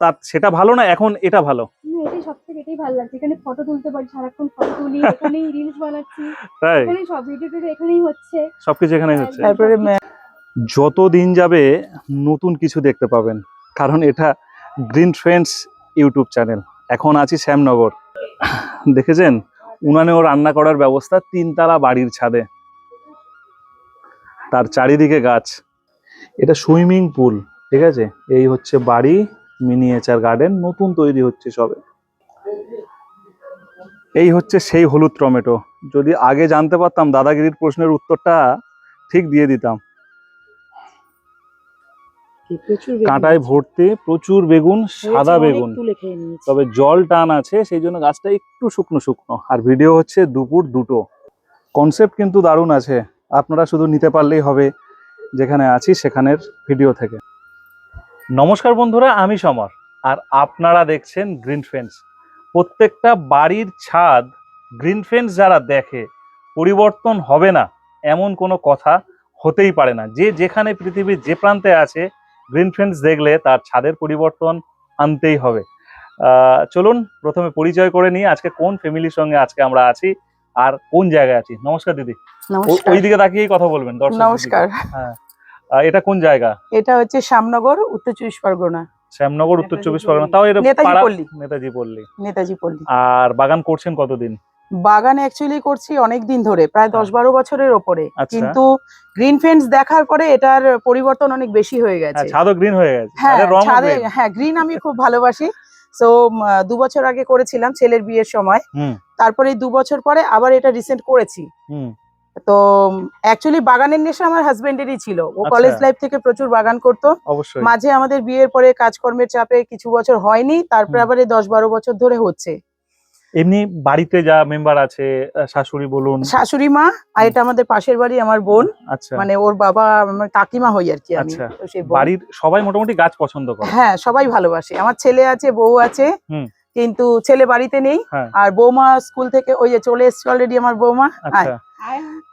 তা সেটা ভালো না? এখন এটা ভালো? এটাই সব থেকে এটাই ভালো লাগছে। এখানে ফটো তুলতে পারি সারাক্ষণ ফটো তুলি এখানেই রিলস বানাচ্ছি। তাই? এখানেই সব ভিডিও টিডিও এখানেই হচ্ছে। সবকিছু এখানেই হচ্ছে। তারপরে যত দিন যাবে নতুন কিছু দেখতে পাবেন। কারণ এটা গ্রিন ফ্রেন্ডস ইউটিউব চ্যানেল এখন আছি শ্যামনগর। দেখেছেন? উনানেও রান্না করার ব্যবস্থা তিনতলা বাড়ির ছাদে। তার চারিদিকে গাছ। এটা সুইমিং পুল। ঠিক আছে? এই হচ্ছে বাড়ি মিনিয়েচার গার্ডেন নতুন তৈরি হচ্ছে সবে। এই হচ্ছে সেই হলুদ টমেটো। যদি আগে জানতে পারতাম দাদাগিরির প্রশ্নের উত্তরটা ঠিক দিয়ে দিতাম। কাঁটায় ভর্তি প্রচুর বেগুন সাদা বেগুন। তবে জল টান আছে সেই জন্য গাছটা একটু শুকনো শুকনো। আর ভিডিও হচ্ছে দুপুর দুটো। কনসেপ্ট কিন্তু দারুণ আছে। আপনারা শুধু নিতে পারলেই হবে। যেখানে আছি সেখানের ভিডিও থেকে। নমস্কার বন্ধুরা আমি সমর আর আপনারা দেখছেন গ্রিন ফেন্স প্রত্যেকটা বাড়ির ছাদ গ্রিন ফেন্স যারা দেখে পরিবর্তন হবে না এমন কোনো কথা হতেই পারে না। যে যেখানে পৃথিবীর যে প্রান্তে আছে গ্রিন ফেন্স দেখলে তার ছাদের পরিবর্তন আনতেই হবে। আহ, চলুন প্রথমে পরিচয় করে নিই আজকে কোন ফ্যামিলির সঙ্গে আজকে আমরা আছি আর কোন জায়গায় আছি? নমস্কার দিদি। ওইদিকে তাকিয়েই কথা বলবেন দর্শক নমস্কার। হ্যাঁ। এটা কোন জায়গা? এটা হচ্ছে শ্যামনগর উত্তর চব্বিশ পরগনা। শ্যামনগর উত্তর চব্বিশ পরগনা। তাও এটা নেতাজি পল্লী। নেতাজি পল্লী। নেতাজি পল্লী। আর বাগান করছেন কতদিন? বাগান অ্যাকচুয়ালি করছি অনেক দিন ধরে প্রায় দশ বারো বছরের ওপরে। আচ্ছা। কিন্তু গ্রিন ফেন্স দেখার পরে এটার পরিবর্তন অনেক বেশি হয়ে হ্যাঁ গেছে ছাদও গ্রিন হয়ে গেছে। হ্যাঁ ছাদে হ্যাঁ গ্রিন আমি খুব ভালোবাসি। সো দু বছর আগে করেছিলাম ছেলের বিয়ের সময়। তারপরে দু বছর পরে আবার এটা রিসেন্ট করেছি। তো অ্যাকচুয়ালি বাগানের নেশা আমার হাজবেন্ডেরই ছিল। ও আচ্ছা। কলেজ লাইফ থেকে প্রচুর বাগান করতো। অবশ্যই। মাঝে আমাদের বিয়ের পরে কাজকর্মের চাপে কিছু বছর হয়নি তারপরে আবার দশ বারো বছর ধরে হচ্ছে। এমনি বাড়িতে যা মেম্বার আছে শাশুড়ি বলুন। শাশুড়ি মা আর এটা আমাদের পাশের বাড়ি আমার বোন। আচ্ছা। মানে ওর বাবা আমার কাকিমা হই আর কি আমি আচ্ছা। বাড়ির সবাই মোটামুটি গাছ পছন্দ করে। হ্যাঁ সবাই ভালোবাসে। আমার ছেলে আছে বউ আছে। হুম। কিন্তু ছেলে বাড়িতে নেই। হ্যাঁ। আর বৌমা স্কুল থেকে ওই যে চলে এসছে অলরেডি আমার বৌমা। আচ্ছা।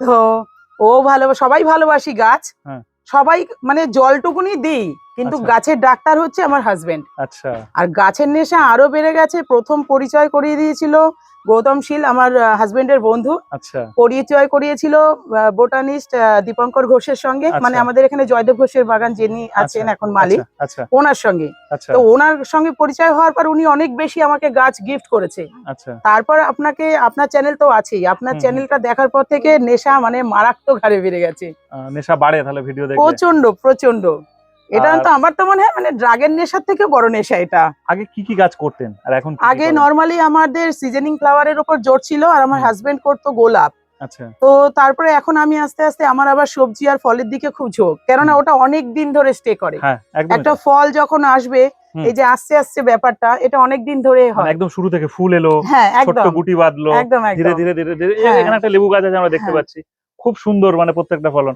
তো ও ভালো সবাই ভালোবাসি গাছ। হ্যাঁ। সবাই মানে জলটুকুনি দিই। কিন্তু আচ্ছা। গাছের ডাক্তার হচ্ছে আমার হাজবেন্ড আচ্ছা। আর গাছের নেশা আরও বেড়ে গেছে। প্রথম পরিচয় করিয়ে দিয়েছিল গৌতম শীল আমার হাজবেন্ডের বন্ধু। আচ্ছা। পরিচয় করিয়েছিল বোটানিস্ট দীপঙ্কর ঘোষের সঙ্গে। আচ্ছা। মানে আমাদের এখানে জয়দেব ঘোষের বাগান যিনি আছেন এখন মালিক ওনার সঙ্গে। তো ওনার সঙ্গে পরিচয় হওয়ার পর উনি অনেক বেশি আমাকে গাছ গিফট করেছে। তারপর আপনাকে আপনার চ্যানেল তো আছেই। আপনার। চ্যানেলটা দেখার পর থেকে নেশা মানে মারাত্মক হারে বেড়ে গেছে। নেশা বাড়ে তাহলে ভিডিও প্রচণ্ড প্রচণ্ড এটা তো আমার তো মনে হয় মানে ড্রাগের নেশার থেকে বড় নেশা এটা। আগে কি কি গাছ করতেন? আর এখন আগে? নর্মালি আমাদের সিজনিং ফ্লাওয়ারের উপর জোর ছিল আর আমার। হাজবেন্ড করতো গোলাপ। আচ্ছা। তো তারপরে এখন আমি আস্তে আস্তে আমার আবার সবজি আর ফলের দিকে খুব ঝোঁক কেননা ওটা অনেক দিন ধরে স্টে করে। হ্যাঁ একটা ফল যখন আসবে এই যে আস্তে আস্তে ব্যাপারটা এটা অনেক দিন ধরে হয়। একদম শুরু থেকে ফুল এলো হ্যাঁ একদম। গুটি বাঁধলো একদম ধীরে ধীরে ধীরে ধীরে। হ্যাঁ। এখানে একটা লেবু গাছ আছে আমরা দেখতে হ্যাঁ। পাচ্ছি। খুব সুন্দর মানে প্রত্যেকটা ফলন।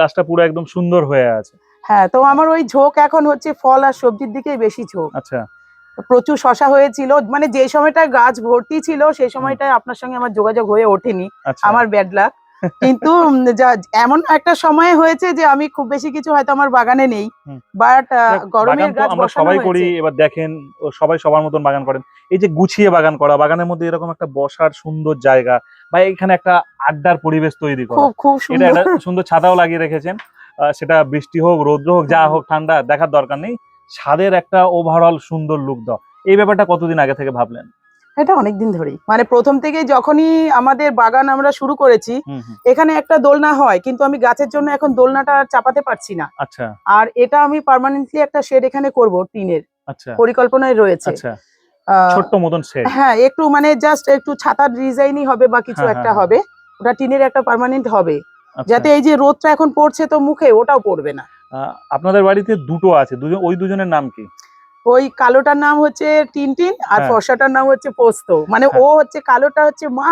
গাছটা পুরো একদম সুন্দর হয়ে আছে। হ্যাঁ তো আমার ওই ঝোঁক এখন হচ্ছে ফল আর সবজির দিকেই বেশি ঝোঁক। আচ্ছা। প্রচুর শশা হয়েছিল মানে যে সময়টা গাছ ভর্তি ছিল সেই সময়টায় আপনার সঙ্গে আমার যোগাযোগ হয়ে ওঠেনি আচ্ছা। আমার ব্যাড লাক কিন্তু যা- এমন একটা সময় হয়েছে যে আমি খুব বেশি কিছু হয়তো আমার বাগানে নেই বাট গরমের গাছ আমরা সবাই করি এবার দেখেন ও সবাই সবার মতন বাগান করেন। এই যে গুছিয়ে বাগান করা বাগানের মধ্যে এরকম একটা বসার সুন্দর জায়গা বা এখানে একটা আড্ডার পরিবেশ তৈরি করা। খুব খুব সুন্দর। সুন্দর ছাতাও লাগিয়ে রেখেছেন। সেটা বৃষ্টি হোক রৌদ্র হোক যা হোক ঠান্ডা দেখার দরকার নেই। ছাদের একটা ওভারঅল সুন্দর লুক দাও। এই ব্যাপারটা কতদিন আগে থেকে ভাবলেন? এটা অনেকদিন ধরেই। মানে প্রথম থেকে যখনই আমাদের বাগান আমরা শুরু করেছি এখানে একটা দোলনা হয় কিন্তু আমি গাছের জন্য এখন দোলনাটা চাপাতে পারছি না। আচ্ছা। আর এটা আমি পার্মানেন্টলি একটা শেড এখানে করব টিনের। আচ্ছা। পরিকল্পনায় রয়েছে। আচ্ছা। ছোট্ট মতন সেট হ্যাঁ একটু মানে জাস্ট একটু ছাতার ডিজাইনই হবে বা কিছু হ্যাঁ, একটা হ্যাঁ, হবে। ওটা টিনের একটা পার্মানেন্ট হবে। যাতে এই যে রোদটা এখন পড়ছে তো মুখে ওটাও পড়বে না। আপনাদের বাড়িতে দুটো আছে দুজন ওই দুজনের নাম কি? ওই কালোটার নাম হচ্ছে টিনটিন আর হ্যাঁ। ফর্সাটার নাম হচ্ছে পোস্ত। মানে হ্যাঁ। ও হচ্ছে কালোটা হচ্ছে মা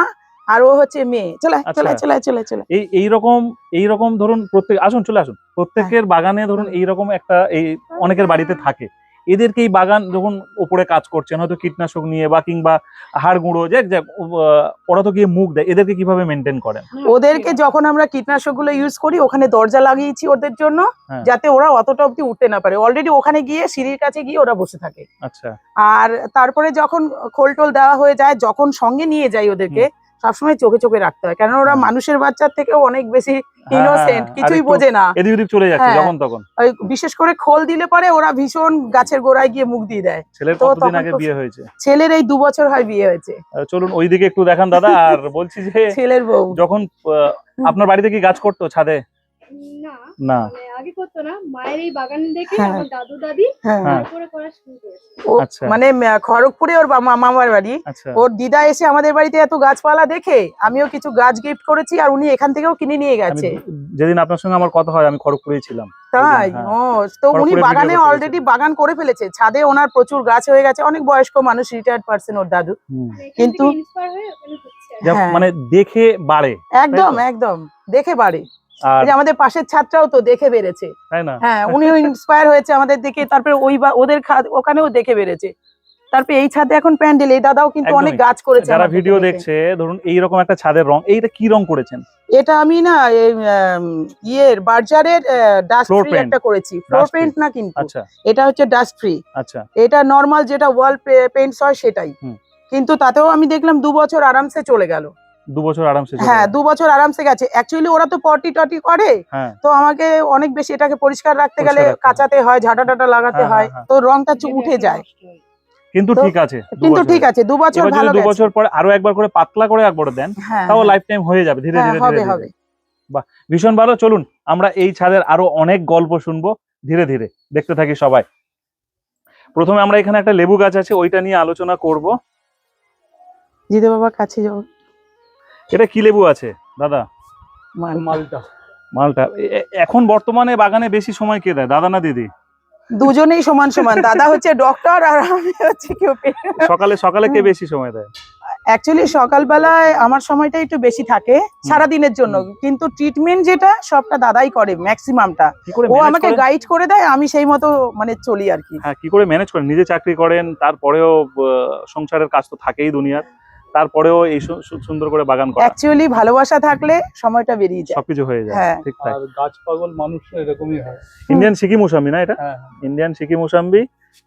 আর ও হচ্ছে মেয়ে। চলে আচ্ছা। চলে চলে চলে চলে। এই এই রকম এই রকম ধরুন প্রত্যেক আসুন চলে আসুন। প্রত্যেকের বাগানে ধরুন এই রকম একটা এই অনেকের বাড়িতে থাকে। এদেরকে এই বাগান যখন ওপরে কাজ করছেন হয়তো কীটনাশক নিয়ে বা কিংবা হাড় গুঁড়ো যাক যাক ওরা তো গিয়ে মুখ দেয় এদেরকে কীভাবে মেনটেন করেন ওদেরকে যখন আমরা কীটনাশকগুলো ইউজ করি ওখানে দরজা লাগিয়েছি ওদের জন্য হ্যাঁ। যাতে ওরা অতটা অব্দি উঠতে না পারে। অলরেডি ওখানে গিয়ে সিঁড়ির কাছে গিয়ে ওরা বসে থাকে। আচ্ছা। আর তারপরে যখন খোল টোল দেওয়া হয়ে যায় যখন সঙ্গে নিয়ে যাই ওদেরকে সবসময় চোখে চোখে রাখতে হয়। কারণ ওরা মানুষের বাচ্চার থেকেও অনেক বেশি হ্যাঁ, ইনোসেন্ট কিছুই বোঝে না। এদিক ওদিক চলে যাচ্ছে হ্যাঁ। যখন তখন। বিশেষ করে খোল দিলে পরে ওরা ভীষণ গাছের গোড়ায় গিয়ে মুখ দিয়ে দেয়। ছেলের কতদিন আগে বিয়ে হয়েছে? ছেলের এই দু বছর হয় বিয়ে হয়েছে। চলুন ওইদিকে একটু দেখান দাদা আর বলছি যে ছেলের বউ। যখন আহ, আপনার বাড়িতে কি গাছ করতো ছাদে? না। না। মানে আগে না মায়ের এই বাগান দেখে হ্যাঁ। আমার দাদু দাদি হ্যাঁ। হ্যাঁ। করা শুরু করেছে। আচ্ছা। মানে খড়গপুরে ওর মামার বাড়ি। আচ্ছা। ওর দিদা এসে আমাদের বাড়িতে এত গাছপালা দেখে আমিও কিছু গাছ গিফট করেছি আর উনি এখান থেকেও কিনে নিয়ে গেছে। যেদিন আপনার সঙ্গে আমার কথা হয় আমি খড়গপুরে ছিলাম। তাই? হ্যাঁ। ও তো উনি বাগানে অলরেডি বাগান করে ফেলেছে। ছাদে ওনার প্রচুর গাছ হয়ে গেছে অনেক বয়স্ক মানুষ রিটায়ার্ড পার্সন ওর দাদু। কিন্তু- ইন্সপায়ার ওখানে হচ্ছে। আর কি। যা- হ্যাঁ। মানে দেখে বাড়ে। একদম একদম। দেখে বাড়ে। আর আমাদের পাশের ছাদটাও তো দেখে বেড়েছে। হ্যাঁ উনিও ইন্সপায়ার হয়েছে আমাদের দেখে তারপরে ওই বা- ওদের ওখানেও দেখে বেড়েছে। তারপরে এই ছাদে এখন প্যান্ডেল এই দাদাও কিন্তু অনেক গাছ করেছে যারা ভিডিও দেখছে ধরুন এইরকম একটা ছাদের রং এইটা কি রং করেছেন? এটা আমি না এই ইয়ের বার্জারের ডাস্ট ফ্রি একটা করেছি। ফ্লোর পেইন্ট না কিন্তু। আচ্ছা। এটা হচ্ছে ডাস্ট ফ্রি আচ্ছা। এটা নর্মাল যেটা ওয়াল পেইন্টস হয় সেটাই। কিন্তু তাতেও আমি দেখলাম দু বছর আরামসে চলে গেল। দু বছর আরামসে হ্যাঁ দু বছর আরামসে গেছে। অ্যাকচুয়ালি ওরা তো পটি টটি করে হ্যাঁ। তো আমাকে অনেক বেশি এটাকে পরিষ্কার রাখতে গেলে। কাঁচাতে হয় ঝাঁটা টাটা লাগাতে হ্যাঁ, হয় হ্যাঁ, তো রংটা উঠে যায়। কিন্তু ঠিক আছে কিন্তু ঠিক আছে দু বছর ভালো দু বছর পরে আরও একবার করে পাতলা করে একবার দেন তাও লাইফ টাইম হয়ে যাবে ধীরে ধীরে হবে ধীরে হবে। ধীরে। ভীষণ ভালো। চলুন আমরা এই ছাদের আরও অনেক গল্প শুনব ধীরে ধীরে। দেখতে থাকি সবাই। প্রথমে আমরা এখানে একটা লেবু গাছ আছে ওইটা নিয়ে আলোচনা করব। জিদে বাবা কাছে যাও এটা কি লেবু আছে দাদা? মালটা। মালটা। এখন বর্তমানে বাগানে বেশি সময় কে দেয় দাদা না দিদি? দুজনেই সমান সমান। দাদা হচ্ছে ডক্টর আর আমি হচ্ছে কেউ সকালে সকালে কে বেশি সময় দেয়? অ্যাকচুয়ালি সকালবেলায় আমার সময়টা একটু বেশি থাকে সারা দিনের জন্য। কিন্তু ট্রিটমেন্ট যেটা সবটা দাদাই করে ম্যাক্সিমামটা কি করে ও আমাকে গাইড করে দেয় আমি সেই মতো মানে চলি আর কি। হ্যাঁ কি করে ম্যানেজ করেন নিজে চাকরি করেন তারপরেও সংসারের কাজ তো থাকেই দুনিয়ার। তারপরেও এই সুন্দর করে বাগান করা। অ্যাকচুয়ালি ভালোবাসা থাকলে সময়টা বেরিয়ে যায়। সবকিছু হয়ে যায়। হ্যাঁ। ঠিক আর গাছ পাগল মানুষ এরকমই হয়। ইন্ডিয়ান সিকি মুসাম্বি না এটা? হ্যাঁ ইন্ডিয়ান সিকি মুসাম্বি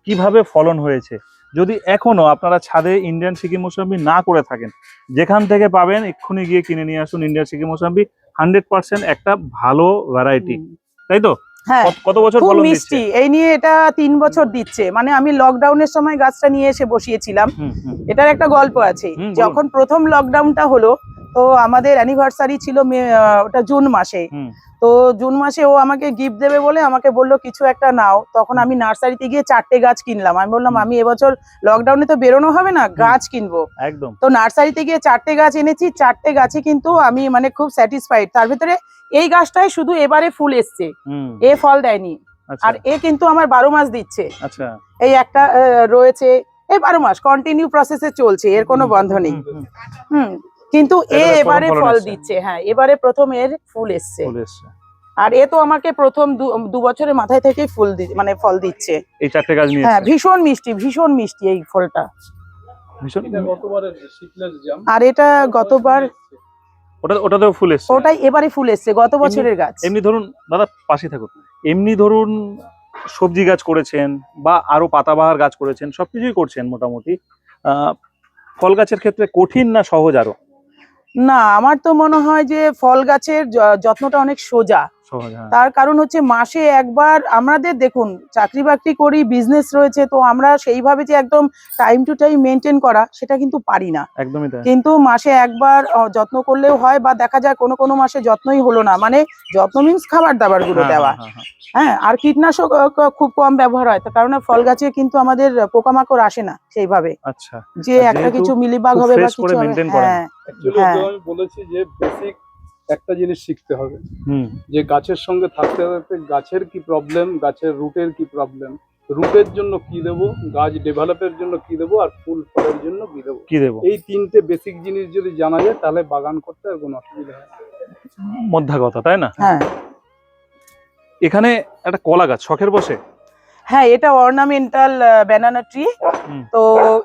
কীভাবে ফলন হয়েছে? যদি এখনও আপনারা ছাদে ইন্ডিয়ান সিকি মুসাম্বি না করে থাকেন যেখান থেকে পাবেন এক্ষুনি গিয়ে কিনে নিয়ে আসুন ইন্ডিয়ান সিকি মুসাম্বি হান্ড্রেড পার্সেন্ট একটা ভালো ভ্যারাইটি তাই তো? হ্যাঁ কত- কত বছর খুব মিষ্টি। এই নিয়ে এটা তিন বছর দিচ্ছে। মানে আমি লকডাউনের সময় গাছটা নিয়ে এসে বসিয়েছিলাম। এটার একটা গল্প আছে। যখন প্রথম লকডাউনটা হলো তো আমাদের অ্যানিভার্সারি ছিল ওটা জুন মাসে। তো জুন মাসে ও আমাকে গিফট দেবে বলে আমাকে বলল কিছু একটা নাও। তখন আমি নার্সারিতে গিয়ে চারটে গাছ কিনলাম। আমি বললাম আমি এবছর লকডাউনে তো বেরোনো হবে না গাছ কিনবো। একদম। তো নার্সারিতে গিয়ে চারটে গাছ এনেছি। চারটে গাছে কিন্তু আমি মানে খুব স্যাটিসফাইড তার ভিতরে এই গাছটাই শুধু এবারে ফুল এসছে। হুম। এ ফল দেয়নি। আচ্ছা। আর এ কিন্তু আমার বারো মাস দিচ্ছে। আচ্ছা। এই একটা আহ, রয়েছে এই বারো মাস কন্টিনিউ প্রসেসে চলছে এর কোনো বন্ধ নেই। হুম, কিন্তু এ এবারে ফল দিচ্ছে হ্যাঁ এবারে প্রথম এর ফুল এসছে। আর এ তো আমাকে প্রথম দু- বছরের মাথায় থেকেই ফুল দি- মানে ফল দিচ্ছে। এই চারটে গাছ নিয়ে হ্যাঁ ভীষণ মিষ্টি ভীষণ মিষ্টি এই ফলটা। আর এটা গতবার ওটা ওটাতেও ফুল এসছে। ওটাই এবারে ফুল এসছে গত বছরের গাছ। এমনি ধরুন দাদা পাশে থাকুন। এমনি ধরুন সবজি গাছ করেছেন বা আরও পাতাবাহার গাছ করেছেন সবকিছুই করছেন মোটামুটি। ফল গাছের ক্ষেত্রে কঠিন না সহজ আরও? না আমার তো মনে হয় যে ফল গাছের যত্নটা অনেক সোজা। তার কারণ হচ্ছে মাসে একবার আমাদের দেখুন চাকরি বাকরি করি বিজনেস রয়েছে তো আমরা সেইভাবে যে একদম টাইম টু টাইম মেনটেন করা সেটা কিন্তু পারি না। একদমই কিন্তু মাসে একবার যত্ন করলেও হয় বা দেখা যায় কোনো কোনো মাসে যত্নই হলো না। মানে যত্ন মিন্স খাবার দাবারগুলো হ্যাঁ, দেওয়া। হ্যাঁ, হ্যাঁ। হ্যাঁ। আর কীটনাশক খুব কম ব্যবহার হয়। তার কারণে ফল গাছে কিন্তু আমাদের পোকামাকড় আসে না সেইভাবে। আচ্ছা। যে একটা কিছু মিলিবাগ হবে বা কিছু। হ্যাঁ হ্যাঁ। বলেছি যে বেসিক একটা জিনিস শিখতে হবে। হুম। যে গাছের সঙ্গে থাকতে থাকতে গাছের কি প্রবলেম গাছের রুটের কি প্রবলেম রুটের জন্য কি দেবো গাছ ডেভেলপের জন্য কি দেবো আর ফুল ফলের জন্য কি দেবো। কি দেবো? এই তিনটে বেসিক জিনিস যদি জানা যায় তাহলে বাগান করতে আর কোনো অসুবিধা হয় মধ্যা কথা তাই না? হ্যাঁ। এখানে একটা কলা গাছ শখের বসে? হ্যাঁ এটা অর্নামেন্টাল ব্যানানা ট্রি তো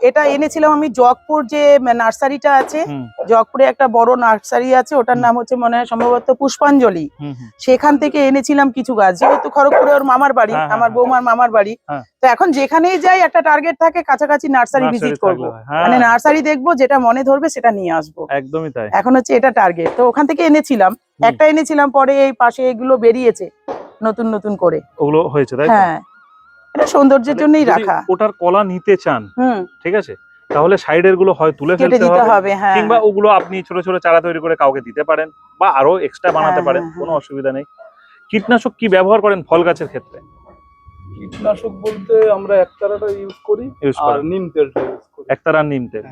এটা এনেছিলাম আমি জগপুর যে নার্সারিটা আছে জগপুরে একটা বড় নার্সারি আছে ওটার নাম হচ্ছে মনে হয় সম্ভবত পুষ্পাঞ্জলি। সেখান থেকে এনেছিলাম কিছু গাছ যেহেতু খড়গপুরে ওর মামার বাড়ি হ্যাঁ, হ্যাঁ, আমার হ্যাঁ। বৌমার মামার বাড়ি। তো এখন যেখানেই যাই একটা টার্গেট থাকে কাছাকাছি নার্সারি ভিজিট করব। মানে নার্সারি দেখব যেটা মনে ধরবে সেটা নিয়ে আসব। একদমই তাই। এখন হচ্ছে এটা টার্গেট তো ওখান থেকে এনেছিলাম একটা এনেছিলাম পরে এই পাশে এগুলো বেরিয়েছে নতুন নতুন করে। ওগুলো হয়েছে তাই হ্যাঁ। সৌন্দর্যের জন্যই যদি রাখা। ওটার কলা নিতে চান ঠিক আছে? তাহলে সাইডেরগুলো হয় তুলে ফেলতে হবে। হ্যাঁ। কিংবা ওগুলো আপনি ছোট ছোট চারা তৈরি করে কাউকে দিতে পারেন বা আরও এক্সট্রা বানাতে হ্যাঁ, পারেন হ্যাঁ, কোনো অসুবিধা নেই। কীটনাশক কি ব্যবহার করেন ফল গাছের ক্ষেত্রে? কীটনাশক বলতে আমরা একতারাটা ইউজ করি আর নিম তেলটা ইউজ করি। একতারা নিম তেল।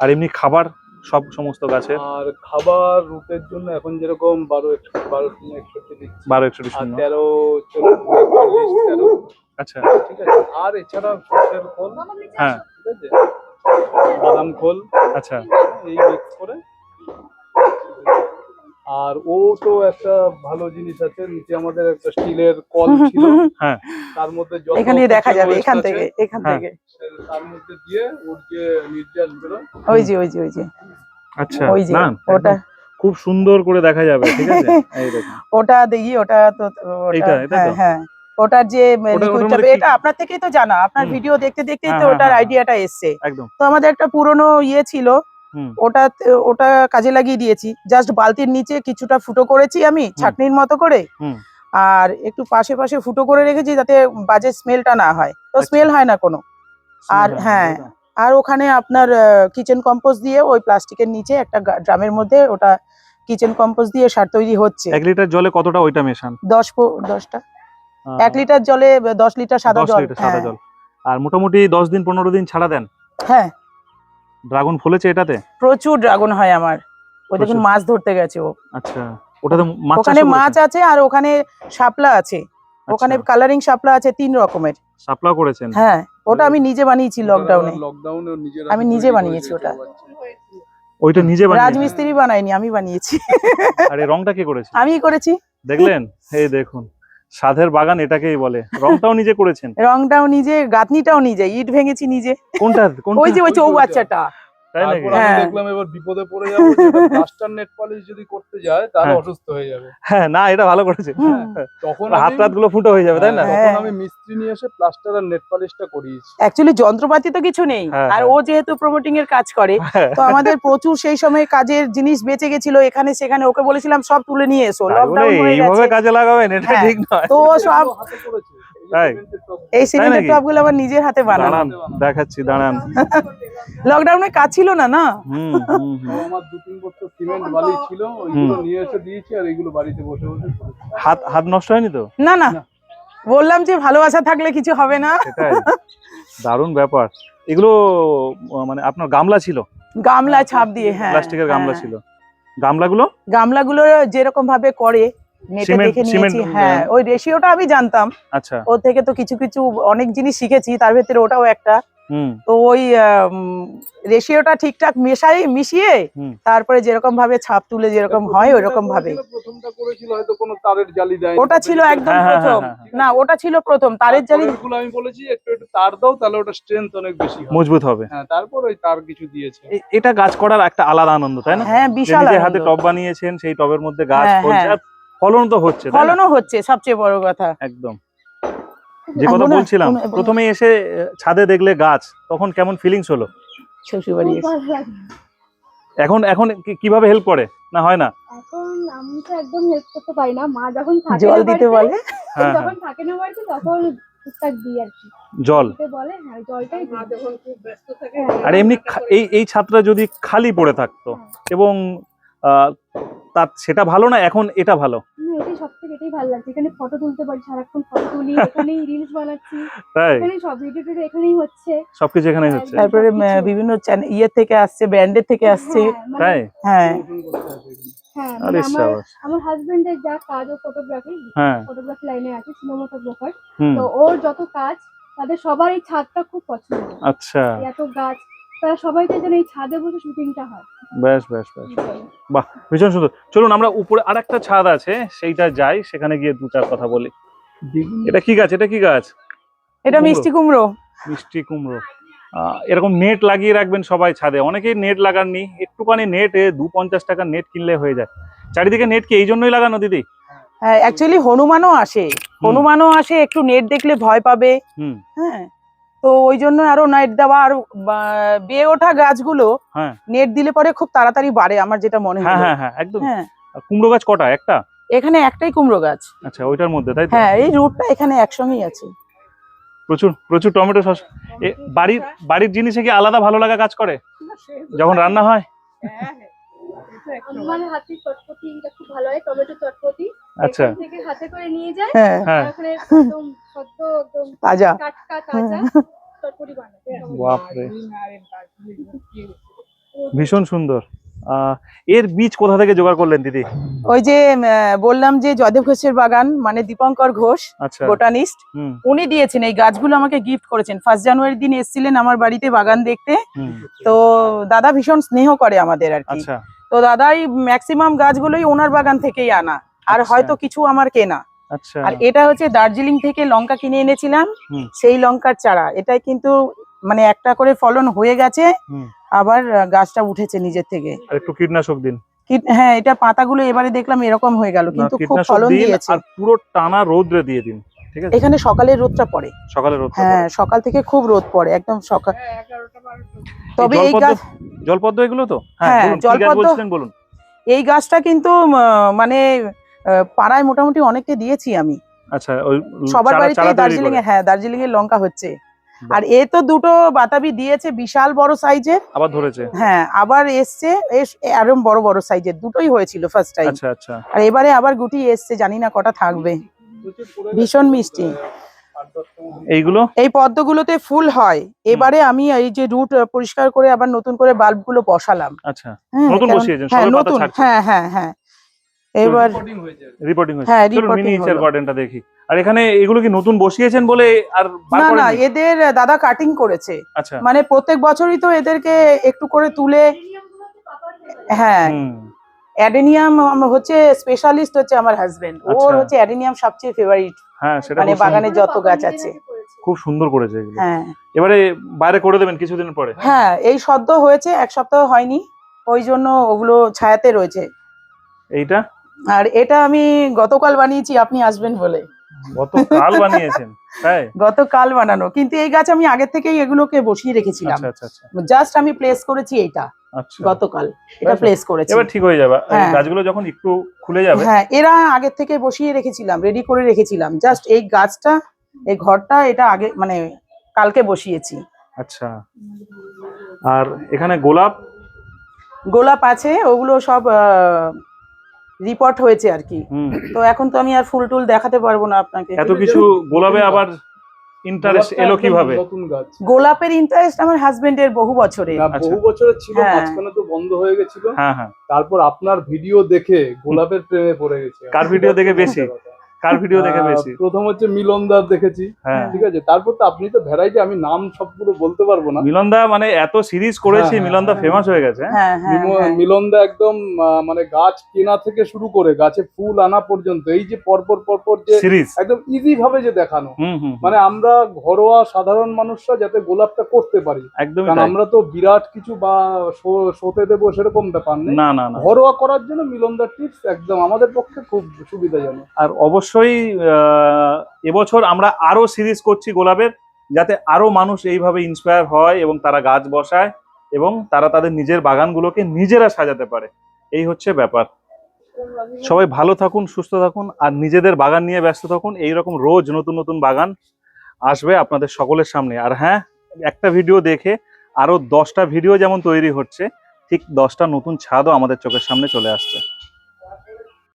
আর এমনি খাবার সব সমস্ত গাছের। আর খাবার রুটের জন্য এখন যেরকম বারো বারো শূন্য একষট্টি দিচ্ছি। বারো একষট্টি শূন্য। তেরো চল্লিশ তেরো। আচ্ছা। ঠিক আছে। আর এছাড়া সর্ষের খোল হ্যাঁ। ঠিক আছে? বাদাম খোল আচ্ছা। এই মিক্স করে আর ও তো একটা ভালো জিনিস আছে নিচে আমাদের একটা স্টিলের কল ছিল। হ্যাঁ। তার মধ্যে যত এখানে দেখা যাবে এখান থেকে এখান হ্যাঁ। থেকে। তার মধ্যে দিয়ে ওর যে নির্যাস বেরোয় ওই যে ওই যে ওই যে। আচ্ছা ওই যে ওটা। খুব সুন্দর করে দেখা যাবে ঠিক আছে? এই দেখুন। ওটা দেখি ওটা তো ওটা এটা হ্যাঁ হ্যাঁ। ওটার যে লিকুইডটা এটা আপনার থেকেই তো জানা আপনার ভিডিও দেখতে দেখতেই হ্যাঁ, তো হ্যাঁ, ওটার আইডিয়াটা এসছে। একদম। তো আমাদের একটা পুরনো ইয়ে ছিল ওটা ওটা কাজে লাগিয়ে দিয়েছি। জাস্ট বালতির নিচে কিছুটা ফুটো করেছি আমি ছাকনির মতো করে। আর একটু পাশে পাশে ফুটো করে রেখেছি যাতে বাজে স্মেলটা না হয়। তো আচ্ছা। স্মেল হয় না কোনো। আর হ্যাঁ, আর ওখানে আপনার কিচেন কম্পোজ দিয়ে ওই প্লাস্টিকের নিচে একটা ড্রামের মধ্যে ওটা কিচেন কম্পোজ দিয়ে সার তৈরি হচ্ছে। এক লিটার জলে কতটা ওইটা মেশান? দশ দশটা। এক লিটার জলে দশ লিটার সাদা জল সাদা হ্যাঁ। জল। আর মোটামুটি দশ দিন পনেরো দিন ছাড়া দেন? হ্যাঁ। ড্রাগন ফলেছে এটাতে? প্রচুর ড্রাগন হয় আমার। ও দেখুন মাছ ধরতে গেছে ও। আচ্ছা ওটাতে মাছ ওখানে মাছ আছে আর ওখানে শাপলা আছে। ওখানে কালারিং শাপলা আছে তিন রকমের। শাপলা করেছেন? হ্যাঁ ওটা আমি নিজে বানিয়েছি লকডাউনে লকডাউনে আমি নিজে বানিয়েছি ওটা। ওইটা নিজে বানিয়েছেন? রাজমিস্ত্রি বানাইনি আমি বানিয়েছি। আর রংটা কি করেছে? আমি করেছি। দেখলেন? এই দেখুন। সাধের বাগান এটাকেই বলে। রংটাও নিজে করেছেন? রংটাও নিজে গাঁথনিটাও নিজে ইট ভেঙেছি নিজে। কোনটা ওই যে ওই ওই তাই নাকি তারপর আমি হ্যাঁ। দেখলাম এবার বিপদে পড়ে যাব প্লাস্টার নেট পলিশ যদি করতে যায় তাহলে হ্যাঁ। অসুস্থ হয়ে যাবে হ্যাঁ না এটা ভালো করেছে তখন হাত টাতগুলো ফুটো হয়ে যাবে তাই না হ্যাঁ, হ্যাঁ। তখন আমি মিস্ত্রি নিয়ে এসে প্লাস্টার আর নেট পলিশটা করিয়েছি অ্যাকচুয়ালি যন্ত্রপাতি তো কিছু নেই হ্যাঁ, আর হ্যাঁ। ও যেহেতু প্রমোটিং এর কাজ করে হ্যাঁ। তো আমাদের প্রচুর সেই সময় কাজের জিনিস বেঁচে গেছিল এখানে সেখানে ওকে বলেছিলাম সব তুলে নিয়ে এসো লকডাউন হয়ে এইভাবে কাজে লাগাবেন এটা হ্যাঁ। ঠিক নয় তো ও সব তাই? এই সিমেন্টের নাকি? টপগুলো আবার নিজের হাতে বানানো। দেখাচ্ছি দাঁড়ান। লকডাউনে কাজ ছিল না না? হুম হুম তো হুম। আমার দু তিন বছর সিমেন্ট বালি ছিল ওইগুলো নিয়ে এসে দিয়েছি আর এইগুলো বাড়িতে বসে বসে হাত হাত নষ্ট হয়নি তো? না না। বললাম যে ভালোবাসা থাকলে কিছু হবে না। দারুণ ব্যাপার। এগুলো মানে আপনার গামলা ছিল? গামলা ছাপ দিয়ে হ্যাঁ প্লাস্টিকের গামলা হ্যাঁ। ছিল। গামলাগুলো? গামলাগুলো যেরকম ভাবে করে নেটে দেখে নিয়েছি হ্যাঁ ওই রেশিওটা আমি জানতাম। আচ্ছা। ওর থেকে তো কিছু কিছু অনেক জিনিস শিখেছি তার ভেতরে ওটাও একটা। তো ওই রেশিওটা ঠিকঠাক মেশাই মিশিয়ে তারপরে যেরকম ভাবে ছাপ তুলে যেরকম হয় ওইরকম ভাবে। করেছিল, প্রথমটা করেছিল হয়তো কোনো তারের জালি দেয় ওটা ছিল একদম হ্যাঁ, হ্যাঁ, প্রথম। হ্যাঁ, হ্যাঁ। না ওটা ছিল প্রথম তারের জালি। গুলো আমি বলেছি একটু একটু তার দাও তাহলে ওটা স্ট্রেংথ অনেক বেশি মজবুত হবে। হ্যাঁ তারপর ওই তার কিছু দিয়েছে। এটা গাছ করার একটা আলাদা আনন্দ তাই না? হ্যাঁ বিশাল হাতে। টব বানিয়েছেন সেই টবের মধ্যে গাছ ফলন তো হচ্ছে ফলনও হচ্ছে সবচেয়ে বড় কথা। একদম। যে কথা বলছিলাম প্রথমে এসে ছাদে দেখলে গাছ তখন কেমন ফিলিংস হলো? শ্বশুর বাড়ি। এখন এখন কীভাবে হেল্প করে না হয় না? এখন আমি তো একদম হেল্প করতে পারি না। মা যখন থাকে জল দিতে বলে? হ্যাঁ হ্যাঁ। যখন থাকে না বাড়িতে তখন আর জল? দিতে বলে হ্যাঁ জলটাই দিই। আর এমনি এই এই ছাদটা যদি খালি পড়ে থাকতো এবং আহ, তার সেটা ভালো না এখন এটা ভালো? এটাই সব থেকে এটাই ভালো লাগছে। এখানে ফটো তুলতে পারি সারাক্ষণ ফটো তুলি এখানেই রিলস বানাচ্ছি। তাই? এখানেই সব ভিডিও টিডিও এখানেই হচ্ছে। সবকিছু এখানেই হচ্ছে? তারপরে বিভিন্ন চ্যানেল ইয়ে থেকে আসছে ব্র্যান্ডের থেকে আসছে। হ্যাঁ, মানে- তাই? হ্যাঁ। এখানে। হ্যাঁ মানে আমার সাবাস। আমার হাজবেন্ডের যা কাজ ও ফটোগ্রাফি হ্যাঁ। ফটোগ্রাফি লাইনে আছে সিনেমাটোগ্রাফার তো ওর যত কাজ তাদের সবার এই ছাদটা খুব পছন্দ। আচ্ছা। এত গাছ তারা সবাই যেন এই ছাদে বসে শুটিংটা হয়। বেশ বেশ বেশ। ভীষণ সুন্দর। চলুন আমরা উপরে আরেকটা ছাদ আছে সেইটা যাই সেখানে গিয়ে দু চার কথা বলি। এটা কি গাছ? এটা কি গাছ? এটা মিষ্টি কুমড়ো। মিষ্টি কুমড়ো। আহ, এরকম নেট লাগিয়ে রাখবেন সবাই ছাদে। অনেকেই নেট লাগাননি। একটুখানি নেট দু পঞ্চাশ টাকার নেট কিনলে হয়ে যায়। চারিদিকে নেট কি এই জন্যই লাগানো দিদি? হ্যাঁ অ্যাকচুয়ালি হনুমানও আসে। হনুমানও আসে একটু নেট দেখলে ভয় পাবে। হুম। হ্যাঁ তো ওই জন্য আরও নেট দেওয়া আর বা, বেয়ে ওঠা গাছগুলো হ্যাঁ। নেট দিলে পরে খুব তাড়াতাড়ি বাড়ে আমার যেটা মনে হ্যাঁ হয় হ্যাঁ হ্যাঁ একদম। হ্যাঁ। কুমড়ো গাছ কটা? একটা? এখানে একটাই কুমড়ো গাছ। আচ্ছা ওইটার মধ্যে তাই তো? হ্যাঁ এই রুটটা এখানে একসঙ্গেই আছে। প্রচুর প্রচুর টমেটো সস এ, বাড়ির বাড়ির জিনিসে কি আলাদা ভালো লাগা কাজ করে? যখন রান্না হয় হ্যাঁ। আমার হাতের চটপটিটা খুব ভালো হয় টমেটো চটপটি। আচ্ছা। থেকে হাতে করে নিয়ে যায় হ্যাঁ। হ্যাঁ। ওখানে একদম সদ্য একদম তাজা। টাটকা তাজা চটপটি বানায়। বাপরে। ভীষণ সুন্দর। আহ, এর বীজ কোথা থেকে জোগাড় করলেন দিদি? ওই যে বললাম যে জয়দেব ঘোষের বাগান মানে দীপঙ্কর ঘোষ আচ্ছা। বোটানিস্ট উনি দিয়েছেন। এই গাছগুলো আমাকে গিফট করেছেন। ফার্স্ট জানুয়ারির দিন এসেছিলেন আমার বাড়িতে বাগান দেখতে। তো দাদা ভীষণ স্নেহ করে আমাদের আর কি। আচ্ছা। তো দাদাই ম্যাক্সিমাম গাছগুলোই ওনার বাগান থেকেই আনা। আর আচ্ছা। হয়তো কিছু আমার কেনা। আচ্ছা। আর এটা হচ্ছে দার্জিলিং থেকে লঙ্কা কিনে এনেছিলাম। সেই লঙ্কার চারা। এটাই কিন্তু মানে একটা করে ফলন হয়ে গেছে। আবার গাছটা উঠেছে নিজের থেকে। আর একটু কীটনাশক দিন। হ্যাঁ এটা পাতাগুলো এবারে দেখলাম এরকম হয়ে গেল। কিন্তু খুব ফলন দিয়েছে। আর পুরো টানা রোদ্রে দিয়ে দিন। ঠিক আছে? এখানে সকালে রোদটা পড়ে। সকালে রোদ হ্যাঁ সকাল থেকে খুব রোদ পড়ে। একদম সকাল তবে এই গাছ জলপদ্ম এগুলো তো? হ্যাঁ, কি জলপদ্ম- বলুন। এই গাছটা কিন্তু মানে পাড়ায় মোটামুটি অনেককে দিয়েছি আমি। আচ্ছা সবার বাড়িতে দার্জিলিং এ হ্যাঁ দার্জিলিং এর লঙ্কা হচ্ছে। আর এ তো দুটো বাতাবি দিয়েছে বিশাল বড় সাইজের। আবার ধরেছে? হ্যাঁ আবার এসছে এস আরম বড় বড় সাইজের। দুটোই হয়েছিল ফার্স্ট টাইম আচ্ছা আচ্ছা। আর এবারে আবার গুটি এসছে জানি না কটা থাকবে। ভীষণ মিষ্টি। এইগুলো? এই পদ্মগুলোতে ফুল হয়। এবারে আমি এই যে রুট পরিষ্কার করে আবার নতুন করে বাল্বগুলো বসালাম। আচ্ছা। হ্যাঁ, নতুন বসিয়েছেন, হ্যাঁ পাতা ছাড়ছে। হ্যাঁ হ্যাঁ হ্যাঁ। এবার। রিপোর্টিং হয়েছে হ্যাঁ রিপোর্টিং মিনিয়েচার। গার্ডেনটা দেখি। আর এখানে এগুলো কি নতুন বসিয়েছেন বলে আর না না এদের দাদা কাটিং করেছে। আচ্ছা। মানে প্রত্যেক বছরই তো এদেরকে একটু করে তুলে হ্যাঁ। অ্যাডেনিয়াম হচ্ছে স্পেশালিস্ট হচ্ছে আমার হাজবেন্ড ওর আচ্ছা। হচ্ছে অ্যাডেনিয়াম সবচেয়ে ফেভারিট হ্যাঁ সেটা মানে বাগানে যত গাছ আছে। খুব সুন্দর করেছে এগুলো। হ্যাঁ। এবারে বাইরে করে দেবেন কিছুদিন পরে। হ্যাঁ এই সদ্য হয়েছে এক সপ্তাহ হয়নি। ওই জন্য ওগুলো ছায়াতে রয়েছে। এইটা? আর এটা আমি গতকাল বানিয়েছি আপনি আসবেন বলে। গত কাল বানিয়েছেন তাই? গতকাল বানানো। কিন্তু এই গাছ আমি আগের থেকেই এগুলোকে বসিয়ে রেখেছিলাম। আচ্ছা আচ্ছা আচ্ছা। জাস্ট আমি প্লেস করেছি আচ্ছা। গতকাল। এটা। প্লেস করেছি। এবার ঠিক হয়ে যাবে। হ্যাঁ। গাছগুলো যখন একটু খুলে যাবে হ্যাঁ এরা আগের থেকে বসিয়ে রেখেছিলাম রেডি করে রেখেছিলাম। জাস্ট এই গাছটা এই ঘরটা এটা আগে মানে কালকে বসিয়েছি। আচ্ছা। আর এখানে গোলাপ? গোলাপ আছে ওগুলো সব রিপোর্ট হয়েছে আর কি। তো এখন তো আমি আর ফুল টুল দেখাতে পারব না আপনাকে। এত কিছু গোলাপে আবার ইন্টারেস্ট এলো কীভাবে? নতুন গাছ। গোলাপের ইন্টারেস্ট আমার হাজবেন্ডের বহু বছরে আচ্ছা। বহু বছরের ছিল হ্যাঁ। মাঝখানে তো বন্ধ হয়ে গেছিল। হ্যাঁ হ্যাঁ। তারপর আপনার ভিডিও দেখে গোলাপের প্রেমে পড়ে গেছে। কার ভিডিও দেখে বেশি? কার ভিডিও দেখে বেশি? প্রথম হচ্ছে মিলনদার দেখেছি হ্যাঁ। ঠিক আছে? তারপর তো আপনি তো ভ্যারাইটি আমি নাম সবগুলো বলতে পারব না। মিলনদা মানে এত সিরিজ করেছি মিলনদা হ্যাঁ, ফেমাস হয়ে গেছে হ্যাঁ? হ্যাঁ হ্যাঁ। মিলনদা একদম মানে গাছ কেনা থেকে শুরু করে গাছে ফুল আনা পর্যন্ত এই যে পরপর পরপর যে সিরিজ একদম ইজি ভাবে যে দেখানো। হুম হুম মানে আমরা ঘরোয়া সাধারণ মানুষরা যাতে গোলাপটা করতে পারি। একদম আমরা তো বিরাট কিছু বা শো- শোতে দেবো সেরকম ব্যাপার না না না। ঘরোয়া করার জন্য মিলনদার টিপস একদম আমাদের পক্ষে খুব সুবিধাজনক। আর অবশ্যই আহ, এবছর আমরা আরও সিরিজ করছি গোলাপের যাতে আরও মানুষ এইভাবে ইন্সপায়ার হয় এবং তারা গাছ বসায় এবং তারা তাদের নিজের বাগানগুলোকে নিজেরা সাজাতে পারে। এই হচ্ছে ব্যাপার। সবাই ভালো থাকুন সুস্থ থাকুন আর নিজেদের বাগান নিয়ে ব্যস্ত থাকুন। এইরকম রোজ নতুন নতুন বাগান আসবে আপনাদের সকলের সামনে। আর হ্যাঁ একটা ভিডিও দেখে আরও দশটা ভিডিও যেমন তৈরি হচ্ছে ঠিক দশটা নতুন ছাদও আমাদের চোখের সামনে চলে আসছে।